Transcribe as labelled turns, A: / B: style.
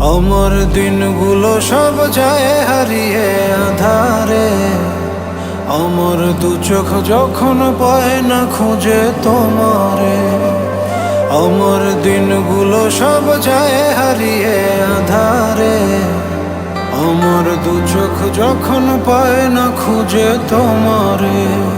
A: আমার দিনগুলো সব যায় হারিয়ে আধারে। আমার দু চোখ যখন পায় না খুঁজে তোমারে। আমার দিনগুলো সব যায় হারিয়ে আধারে। আমার দু চোখ যখন পায় না খুঁজে তোমারে।